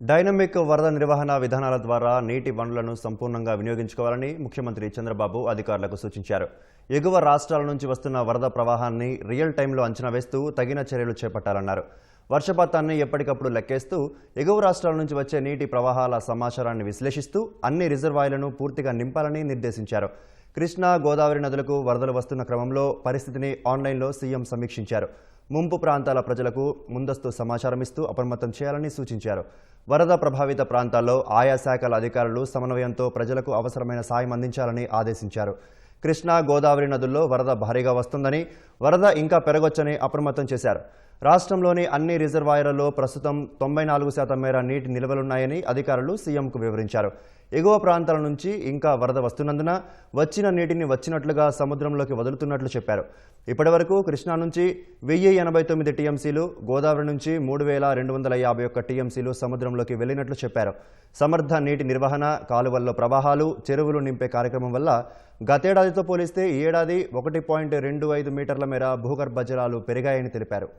Dynamic వరద నిర్వహణ విధానాల ద్వారా నీటి వనరులను సంపూర్ణంగా వినియోగించుకోవాలని ముఖ్యమంత్రి చంద్రబాబు అధికారులకు సూచించారు. ఎగువ రాష్ట్రాల నుంచి వస్తున్న వరద ప్రవాహాన్ని రియల్ టైంలో అంచనా వేస్తూ తగిన చర్యలు చేపట్టాలన్నారు. వర్షపాతాన్ని ఎప్పటికప్పుడు లెక్కేస్తూ ఎగువ రాష్ట్రాల నుంచి వచ్చే నీటి ప్రవాహాల సమాచారాన్ని విశ్లేషిస్తూ అన్ని రిజర్వాయర్లను పూర్తిగా నింపాలని నిర్దేశించారు. కృష్ణా గోదావరి నదులకు వరదలు వస్తున్న క్రమంలో పరిస్థితిని ఆన్లైన్లో సీఎం సమీక్షించారు. ముంపు ప్రాంతాల ప్రజలకు ముందస్తు సమాచారం ఇస్తూ అప్రమత్తం చేయాలని సూచించారు. వరద ప్రభావిత ప్రాంతాల్లో ఆయా శాఖల అధికారులు సమన్వయంతో ప్రజలకు అవసరమైన సాయం అందించాలని ఆదేశించారు. కృష్ణా గోదావరి నదుల్లో వరద భారీగా వస్తుందని వరద ఇంకా పెరగొచ్చని అప్రమత్తం చేశారు. రాష్ట్రంలోని అన్ని రిజర్వాయర్లలో ప్రస్తుతం తొంభై నాలుగు శాతం మేర నీటి నిల్వలున్నాయని అధికారులు సీఎంకు వివరించారు. ఎగువ ప్రాంతాల నుంచి ఇంకా వరద వస్తున్నందున వచ్చిన నీటిని వచ్చినట్లుగా సముద్రంలోకి వదులుతున్నట్లు చెప్పారు. ఇప్పటివరకు కృష్ణా నుంచి వెయ్యి ఎనభై తొమ్మిది టీఎంసీలు గోదావరి నుంచి మూడు వేల రెండు వందల యాభై ఒక్క టీఎంసీలు సముద్రంలోకి వెళ్ళినట్లు చెప్పారు. సమర్థ నీటి నిర్వహణ కాలువల్లో ప్రవాహాలు చెరువులు నింపే కార్యక్రమం వల్ల గతేడాదితో పోలిస్తే ఈ ఏడాది ఒకటి పాయింట్ రెండు ఐదు మీటర్ల మేర భూగర్భ జలాలు పెరిగాయని తెలిపారు.